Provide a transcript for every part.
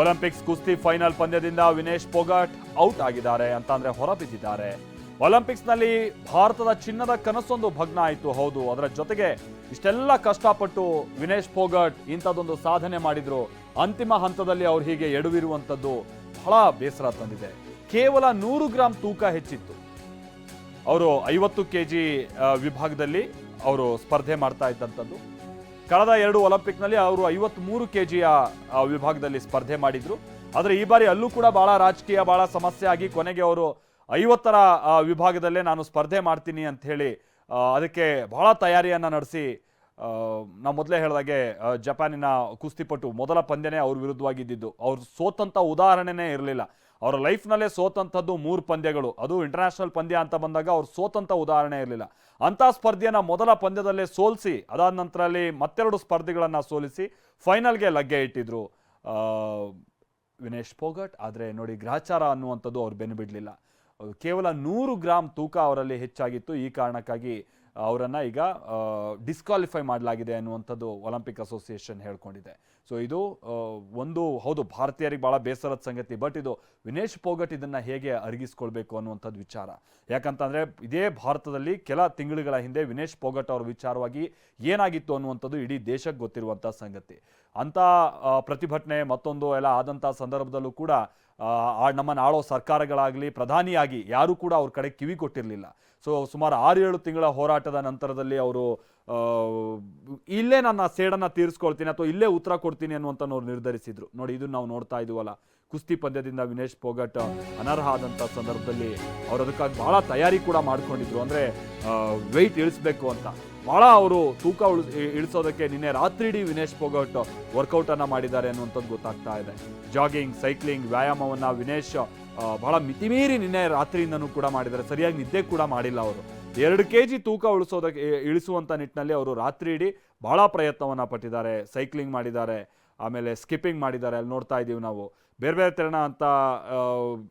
Olympics ಕುಸ್ತಿ final ಪಂದ್ಯದಿಂದ Vinesh Phogat out ಆಗಿದ್ದಾರೆ ಅಂತ ಅಂದ್ರೆ ಹೊರಬಿದ್ದಿದ್ದಾರೆ. ಒಲಿಂಪಿಕ್ಸ್ನಲ್ಲಿ ಭಾರತದ ಚಿನ್ನದ ಕನಸೊಂದು ಭಗ್ನ ಆಯಿತು, ಹೌದು. ಅದರ ಜೊತೆಗೆ ಇಷ್ಟೆಲ್ಲ ಕಷ್ಟಪಟ್ಟು ವಿನೇಶ್ ಪೋಗಟ್ ಇಂಥದ್ದೊಂದು ಸಾಧನೆ ಮಾಡಿದ್ರು. ಅಂತಿಮ ಹಂತದಲ್ಲಿ ಅವ್ರು ಹೀಗೆ ಎಡವಿರುವಂಥದ್ದು ಬಹಳ ಬೇಸರ ತಂದಿದೆ. ಕೇವಲ ನೂರು ಗ್ರಾಂ ತೂಕ ಹೆಚ್ಚಿತ್ತು. ಅವರು ಐವತ್ತು ಕೆ ಜಿ ವಿಭಾಗದಲ್ಲಿ ಅವರು ಸ್ಪರ್ಧೆ ಮಾಡ್ತಾ ಇದ್ದಂಥದ್ದು. ಕಳೆದ ಎರಡು ಒಲಿಂಪಿಕ್ನಲ್ಲಿ ಅವರು ಐವತ್ಮೂರು ಕೆ ಜಿಯ ವಿಭಾಗದಲ್ಲಿ ಸ್ಪರ್ಧೆ ಮಾಡಿದ್ರು. ಆದರೆ ಈ ಬಾರಿ ಅಲ್ಲೂ ಕೂಡ ಬಹಳ ರಾಜಕೀಯ, ಬಹಳ ಸಮಸ್ಯೆ ಆಗಿ ಕೊನೆಗೆ ಅವರು ಐವತ್ತರ ವಿಭಾಗದಲ್ಲೇ ನಾನು ಸ್ಪರ್ಧೆ ಮಾಡ್ತೀನಿ ಅಂತ ಹೇಳಿ ಅದಕ್ಕೆ ಬಹಳ ತಯಾರಿಯನ್ನ ನಡೆಸಿ ನಾವು ಮೊದಲೇ ಹೇಳಿದಾಗೆ ಜಪಾನಿನ ಕುಸ್ತಿಪಟು ಮೊದಲ ಪಂದ್ಯನೇ ಅವ್ರ ವಿರುದ್ಧವಾಗಿದ್ದಿದ್ದು. ಅವ್ರು ಸೋತಂಥ ಉದಾಹರಣೆನೇ ಇರಲಿಲ್ಲ. ಅವರ ಲೈಫ್ನಲ್ಲೇ ಸೋತಂಥದ್ದು ಮೂರು ಪಂದ್ಯಗಳು. ಅದು ಇಂಟರ್ನ್ಯಾಷನಲ್ ಪಂದ್ಯ ಅಂತ ಬಂದಾಗ ಅವ್ರು ಸೋತಂಥ ಉದಾಹರಣೆ ಇರಲಿಲ್ಲ. ಅಂಥ ಸ್ಪರ್ಧೆಯನ್ನು ಮೊದಲ ಪಂದ್ಯದಲ್ಲೇ ಸೋಲಿಸಿ, ಅದಾದ ನಂತರ ಅಲ್ಲಿ ಮತ್ತೆರಡು ಸ್ಪರ್ಧೆಗಳನ್ನು ಸೋಲಿಸಿ ಫೈನಲ್ಗೆ ಲಗ್ಗೆ ಇಟ್ಟಿದ್ರು. ವಿನೇಶ್ ಪೋಗಟ್, ಆದರೆ ನೋಡಿ ಗ್ರಹಚಾರ ಅನ್ನುವಂಥದ್ದು ಅವ್ರು ಬೆನ್ನು ಬಿಡಲಿಲ್ಲ ಕೇವಲ ನೂರು ಗ್ರಾಮ್ ತೂಕ ಅವರಲ್ಲಿ ಹೆಚ್ಚಾಗಿತ್ತು. ಈ ಕಾರಣಕ್ಕಾಗಿ ಅವರನ್ನು ಈಗ ಡಿಸ್ಕ್ವಾಲಿಫೈ ಮಾಡಲಾಗಿದೆ ಅನ್ನುವಂಥದ್ದು ಒಲಿಂಪಿಕ್ ಅಸೋಸಿಯೇಷನ್ ಹೇಳ್ಕೊಂಡಿದೆ. ಸೊ ಇದು ಒಂದು, ಹೌದು, ಭಾರತೀಯರಿಗೆ ಭಾಳ ಬೇಸರದ ಸಂಗತಿ ಬಟ್ ಇದು ವಿನೇಶ್ ಪೋಗಟ್ ಇದನ್ನು ಹೇಗೆ ಅರಗಿಸ್ಕೊಳ್ಬೇಕು ಅನ್ನುವಂಥದ್ದು ವಿಚಾರ. ಯಾಕಂತಂದರೆ, ಇದೇ ಭಾರತದಲ್ಲಿ ಕೆಲ ತಿಂಗಳುಗಳ ಹಿಂದೆ ವಿನೇಶ್ ಪೋಗಟ್ ಅವರ ವಿಚಾರವಾಗಿ ಏನಾಗಿತ್ತು ಅನ್ನುವಂಥದ್ದು ಇಡೀ ದೇಶಕ್ಕೆ ಗೊತ್ತಿರುವಂಥ ಸಂಗತಿ. ಅಂಥ ಪ್ರತಿಭಟನೆ ಮತ್ತೊಂದು ಎಲ್ಲ ಆದಂಥ ಸಂದರ್ಭದಲ್ಲೂ ಕೂಡ ನಮ್ಮನ್ನು ಆಳೋ ಸರ್ಕಾರಗಳಾಗಲಿ, ಪ್ರಧಾನಿಯಾಗಿ ಯಾರೂ ಕೂಡ ಅವ್ರ ಕಡೆ ಕಿವಿ ಕೊಟ್ಟಿರಲಿಲ್ಲ ಸೊ ಸುಮಾರು ಆರು ಏಳು ತಿಂಗಳ ಹೋರಾಟದ ನಂತರದಲ್ಲಿ ಅವರು ಇಲ್ಲೇ ನನ್ನ ಸೇಡನ್ನು ತೀರಿಸ್ಕೊಳ್ತೀನಿ ಅಥವಾ ಇಲ್ಲೇ ಉತ್ತರ ಕೊಡ್ತೀನಿ ಅನ್ನುವಂಥ ಅವ್ರು ನಿರ್ಧರಿಸಿದ್ರು. ನೋಡಿ, ಇದು ನಾವು ನೋಡ್ತಾ ಇದೀವಲ್ಲ ಕುಸ್ತಿ ಪಂದ್ಯದಿಂದ ವಿನೇಶ್ ಪೋಗಟ್ ಅನರ್ಹ ಆದಂಥ ಸಂದರ್ಭದಲ್ಲಿ ಅವ್ರು ಅದಕ್ಕಾಗಿ ಭಾಳ ತಯಾರಿ ಕೂಡ ಮಾಡ್ಕೊಂಡಿದ್ರು. ಅಂದರೆ ವೆಯ್ಟ್ ಇಳಿಸ್ಬೇಕು ಅಂತ. ಭಾಳ ಅವರು ತೂಕ ಉಳಿಸ್ ಇಳಿಸೋದಕ್ಕೆ ನಿನ್ನೆ ರಾತ್ರಿ ಇಡೀ ವಿನೇಶ್ ಪೋಗಟ್ ವರ್ಕೌಟ್ ಅನ್ನ ಮಾಡಿದ್ದಾರೆ ಅನ್ನುವಂಥದ್ದು ಗೊತ್ತಾಗ್ತಾ ಇದೆ. ಜಾಗಿಂಗ್ ಸೈಕ್ಲಿಂಗ್ ವ್ಯಾಯಾಮವನ್ನ ವಿನೇಶ್ ಬಹಳ ಮಿತಿಮೀರಿ ನಿನ್ನೆ ರಾತ್ರಿಯಿಂದನೂ ಕೂಡ ಮಾಡಿದ್ದಾರೆ. ಸರಿಯಾಗಿ ನಿದ್ದೆ ಕೂಡ ಮಾಡಿಲ್ಲ ಅವರು. ಎರಡು ಕೆ ಜಿ ತೂಕ ಉಳಿಸೋದಕ್ಕೆ ಇಳಿಸುವಂಥ ನಿಟ್ಟಿನಲ್ಲಿ ಅವರು ರಾತ್ರಿ ಇಡೀ ಬಹಳ ಪ್ರಯತ್ನವನ್ನ ಪಟ್ಟಿದ್ದಾರೆ. ಸೈಕ್ಲಿಂಗ್ ಮಾಡಿದ್ದಾರೆ, ಆಮೇಲೆ ಸ್ಕಿಪ್ಪಿಂಗ್ ಮಾಡಿದ್ದಾರೆ. ಅಲ್ಲಿ ನೋಡ್ತಾ ಇದ್ದೀವಿ ನಾವು. ಬೇರೆ ಬೇರೆ ತೆರಣ ಅಂತ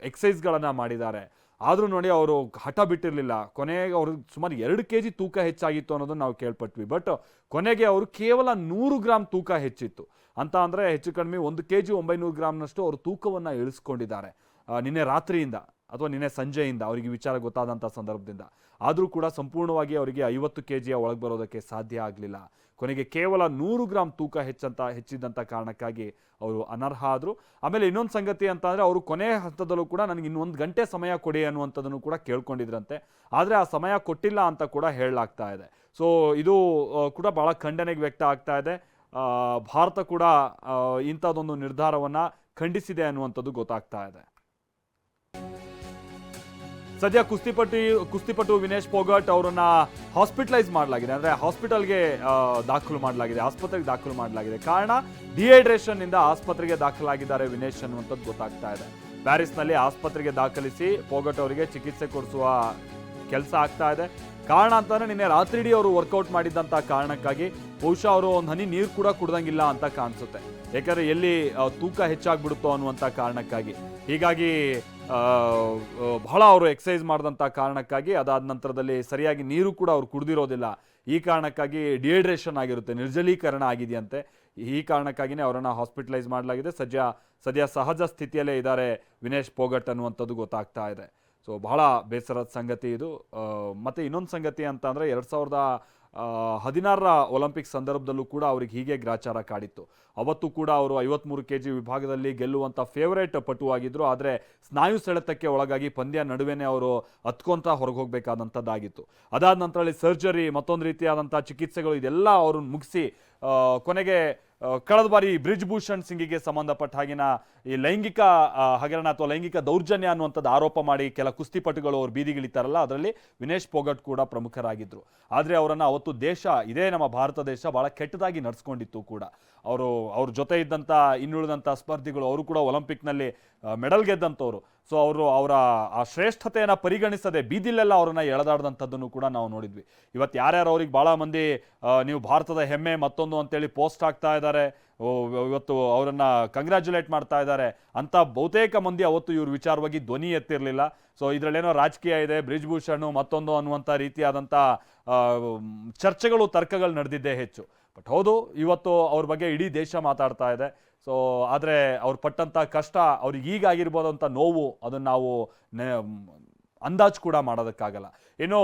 ಎಕ್ಸಸೈಸ್ಗಳನ್ನು ಮಾಡಿದ್ದಾರೆ. ಆದರೂ ನೋಡಿ ಅವರು ಹಠ ಬಿಟ್ಟಿರಲಿಲ್ಲ. ಕೊನೆಗೆ ಅವರು ಸುಮಾರು ಎರಡು ಕೆ ಜಿ ತೂಕ ಹೆಚ್ಚಾಗಿತ್ತು ಅನ್ನೋದನ್ನು ನಾವು ಕೇಳ್ಪಟ್ವಿ. ಬಟ್ ಕೊನೆಗೆ ಅವರು ಕೇವಲ ನೂರು ಗ್ರಾಮ್ ತೂಕ ಹೆಚ್ಚಿತ್ತು. ಅಂತ ಅಂದರೆ ಹೆಚ್ಚು ಕಡಿಮೆ ಒಂದು ಕೆ ಜಿ ಒಂಬೈನೂರು ಗ್ರಾಮ್ನಷ್ಟು ಅವರು ತೂಕವನ್ನು ಇಳಿಸ್ಕೊಂಡಿದ್ದಾರೆ. ನಿನ್ನೆ ರಾತ್ರಿಯಿಂದ. ಅಥವಾ ನಿನ್ನೆ ಸಂಜೆಯಿಂದ ಅವರಿಗೆ ವಿಚಾರ ಗೊತ್ತಾದಂಥ ಸಂದರ್ಭದಿಂದ. ಆದರೂ ಕೂಡ ಸಂಪೂರ್ಣವಾಗಿ ಅವರಿಗೆ ಐವತ್ತು ಕೆ ಜಿಯ ಒಳಗೆ ಬರೋದಕ್ಕೆ ಸಾಧ್ಯ ಆಗಲಿಲ್ಲ. ಕೊನೆಗೆ ಕೇವಲ ನೂರು ಗ್ರಾಮ್ ತೂಕ ಹೆಚ್ಚಂತ ಹೆಚ್ಚಿದ್ದಂಥ ಕಾರಣಕ್ಕಾಗಿ ಅವರು ಅನರ್ಹ ಆದರು. ಆಮೇಲೆ ಇನ್ನೊಂದು ಸಂಗತಿ ಅಂತ ಅಂದರೆ ಅವರು ಕೊನೆ ಹಂತದಲ್ಲೂ ಕೂಡ ನನಗೆ ಇನ್ನೊಂದು ಗಂಟೆ ಸಮಯ ಕೊಡಿ ಅನ್ನುವಂಥದ್ದನ್ನು ಕೂಡ ಕೇಳ್ಕೊಂಡಿದ್ರಂತೆ. ಆದರೆ ಆ ಸಮಯ ಕೊಟ್ಟಿಲ್ಲ ಅಂತ ಕೂಡ ಹೇಳಲಾಗ್ತಾ ಇದೆ. ಸೊ ಇದು ಕೂಡ ಭಾಳ ಖಂಡನೆಗೆ ವ್ಯಕ್ತ ಆಗ್ತಾ ಇದೆ. ಭಾರತ ಕೂಡ ಇಂಥದ್ದೊಂದು ನಿರ್ಧಾರವನ್ನು ಖಂಡಿಸಿದೆ ಅನ್ನುವಂಥದ್ದು ಗೊತ್ತಾಗ್ತಾ ಇದೆ. ಸದ್ಯ ಕುಸ್ತಿಪಟ್ಟಿ, ಕುಸ್ತಿಪಟು ವಿನೇಶ್ ಪೋಗಟ್ ಅವರನ್ನ ಹಾಸ್ಪಿಟಲೈಸ್ ಮಾಡಲಾಗಿದೆ. ಅಂದ್ರೆ ಹಾಸ್ಪಿಟಲ್ಗೆ ದಾಖಲು ಮಾಡಲಾಗಿದೆ, ಆಸ್ಪತ್ರೆಗೆ ದಾಖಲು ಮಾಡಲಾಗಿದೆ. ಕಾರಣ ಡಿಹೈಡ್ರೇಷನ್ ಇಂದ ಆಸ್ಪತ್ರೆಗೆ ದಾಖಲಾಗಿದ್ದಾರೆ ವಿನೇಶ್ ಅನ್ನುವಂಥದ್ದು ಗೊತ್ತಾಗ್ತಾ ಇದೆ. ಪ್ಯಾರಿಸ್ನಲ್ಲಿ ಆಸ್ಪತ್ರೆಗೆ ದಾಖಲಿಸಿ ಪೋಗಟ್ ಅವರಿಗೆ ಚಿಕಿತ್ಸೆ ಕೊಡಿಸುವ ಕೆಲಸ ಆಗ್ತಾ ಇದೆ. ಕಾರಣ ಅಂತಂದ್ರೆ ನಿನ್ನೆ ರಾತ್ರಿ ಇಡೀ ಅವರು ವರ್ಕೌಟ್ ಮಾಡಿದ್ದಂಥ ಕಾರಣಕ್ಕಾಗಿ ಬಹುಶಃ ಅವರು ಒಂದು ಹನಿ ನೀರು ಕೂಡ ಕುಡ್ದಂಗಿಲ್ಲ ಅಂತ ಕಾಣಿಸುತ್ತೆ. ಯಾಕಂದ್ರೆ ಎಲ್ಲಿ ತೂಕ ಹೆಚ್ಚಾಗ್ಬಿಡುತ್ತೋ ಅನ್ನುವಂಥ ಕಾರಣಕ್ಕಾಗಿ. ಹೀಗಾಗಿ ಬಹಳ ಅವರು ಎಕ್ಸಸೈಸ್ ಮಾಡಿದಂಥ ಕಾರಣಕ್ಕಾಗಿ, ಅದಾದ ನಂತರದಲ್ಲಿ ಸರಿಯಾಗಿ ನೀರು ಕೂಡ ಅವ್ರು ಕುಡಿದಿರೋದಿಲ್ಲ. ಈ ಕಾರಣಕ್ಕಾಗಿ ಡಿಹೈಡ್ರೇಷನ್ ಆಗಿರುತ್ತೆ, ನಿರ್ಜಲೀಕರಣ ಆಗಿದೆಯಂತೆ. ಈ ಕಾರಣಕ್ಕಾಗಿನೇ ಅವರನ್ನು ಹಾಸ್ಪಿಟಲೈಸ್ ಮಾಡಲಾಗಿದೆ. ಸದ್ಯ ಸದ್ಯ ಸಹಜ ಸ್ಥಿತಿಯಲ್ಲೇ ಇದ್ದಾರೆ ವಿನೇಶ್ ಪೋಗಟ್ ಅನ್ನುವಂಥದ್ದು ಗೊತ್ತಾಗ್ತಾ ಇದೆ. ಸೊ ಬಹಳ ಬೇಸರದ ಸಂಗತಿ ಇದು. ಮತ್ತು ಇನ್ನೊಂದು ಸಂಗತಿ ಅಂತ ಅಂದರೆ, ಎರಡು ಸಾವಿರದ ಹದಿನಾರರ ಒಲಿಂಪಿಕ್ ಸಂದರ್ಭದಲ್ಲೂ ಕೂಡ ಅವ್ರಿಗೆ ಹೀಗೆ ಗ್ರಾಚಾರ ಕಾಡಿತ್ತು. ಅವತ್ತು ಕೂಡ ಅವರು ಐವತ್ಮೂರು ಕೆ ಜಿ ವಿಭಾಗದಲ್ಲಿ ಗೆಲ್ಲುವಂಥ ಫೇವರೇಟ್ ಪಟುವಾಗಿದ್ದರು ಆದರೆ ಸ್ನಾಯು ಸೆಳೆತಕ್ಕೆ ಒಳಗಾಗಿ ಪಂದ್ಯ ನಡುವೆನೇ ಅವರು ಹತ್ಕೊಂತ ಹೊರಗೆ ಹೋಗಬೇಕಾದಂಥದ್ದಾಗಿತ್ತು ಅದಾದ ನಂತರ ಸರ್ಜರಿ ಮತ್ತೊಂದು ರೀತಿಯಾದಂಥ ಚಿಕಿತ್ಸೆಗಳು ಇದೆಲ್ಲ ಅವ್ರನ್ನ ಮುಗಿಸಿ ಕೊನೆಗೆ ಕಳೆದ ಬಾರಿ ಬ್ರಿಜ್ ಭೂಷಣ್ ಸಿಂಗಿಗೆ ಸಂಬಂಧಪಟ್ಟ ಹಾಗಿನ ಈ ಲೈಂಗಿಕ ಹಗರಣ ಅಥವಾ ಲೈಂಗಿಕ ದೌರ್ಜನ್ಯ ಅನ್ನುವಂಥದ್ದು ಆರೋಪ ಮಾಡಿ ಕೆಲ ಕುಸ್ತಿಪಟುಗಳು ಅವರು ಬೀದಿಗಿಳಿತಾರಲ್ಲ ಅದರಲ್ಲಿ ವಿನೇಶ್ ಪೋಗಟ್ ಕೂಡ ಪ್ರಮುಖರಾಗಿದ್ದರು ಆದರೆ ಅವರನ್ನು ಅವತ್ತು ದೇಶ, ಇದೇ ನಮ್ಮ ಭಾರತ ದೇಶ ಭಾಳ ಕೆಟ್ಟದಾಗಿ ನಡೆಸ್ಕೊಂಡಿತ್ತು ಕೂಡ. ಅವರು, ಅವ್ರ ಜೊತೆ ಇದ್ದಂಥ ಇನ್ನುಳಿದಂಥ ಸ್ಪರ್ಧಿಗಳು ಅವರು ಕೂಡ ಒಲಿಂಪಿಕ್ನಲ್ಲಿ ಮೆಡಲ್ ಗೆದ್ದಂಥವ್ರು ಸೊ ಅವರು ಅವರ, ಆ ಶ್ರೇಷ್ಠತೆಯನ್ನು ಪರಿಗಣಿಸದೆ ಬೀದಿಲೆಲ್ಲ ಅವರನ್ನು ಎಳೆದಾಡ್ದಂಥದ್ದನ್ನು ಕೂಡ ನಾವು ನೋಡಿದ್ವಿ. ಇವತ್ತು ಯಾರ್ಯಾರು ಅವ್ರಿಗೆ ಭಾಳ ಮಂದಿ ನೀವು ಭಾರತದ ಹೆಮ್ಮೆ ಮತ್ತೊಂದು ಅಂತೇಳಿ ಪೋಸ್ಟ್ ಆಗ್ತಾ ಇದ್ದಾರೆ ಇವತ್ತು ಅವರನ್ನು ಕಂಗ್ರ್ಯಾಚುಲೇಟ್ ಮಾಡ್ತಾ ಇದ್ದಾರೆ ಅಂಥ ಬಹುತೇಕ ಮಂದಿ ಅವತ್ತು ಇವ್ರ ವಿಚಾರವಾಗಿ ಧ್ವನಿ ಎತ್ತಿರಲಿಲ್ಲ. ಸೊ ಇದರಲ್ಲೇನೋ ರಾಜಕೀಯ ಇದೆ, ಬ್ರಿಜ್ಭೂಷಣ್ ಮತ್ತೊಂದು ಅನ್ನುವಂಥ ರೀತಿಯಾದಂಥ ಚರ್ಚೆಗಳು, ತರ್ಕಗಳು ನಡೆದಿದ್ದೇ ಹೆಚ್ಚು. ಬಟ್ ಹೌದು, ಇವತ್ತು ಅವ್ರ ಬಗ್ಗೆ ಇಡೀ ದೇಶ ಮಾತಾಡ್ತಾ ಇದೆ. ಸೊ ಆದರೆ ಅವ್ರು ಪಟ್ಟಂಥ ಕಷ್ಟ, ಅವ್ರಿಗೆ ಈಗ ಅಂತ ನೋವು ಅದನ್ನು ನಾವು ಅಂದಾಜು ಕೂಡ ಮಾಡೋದಕ್ಕಾಗಲ್ಲ. ಇನ್ನು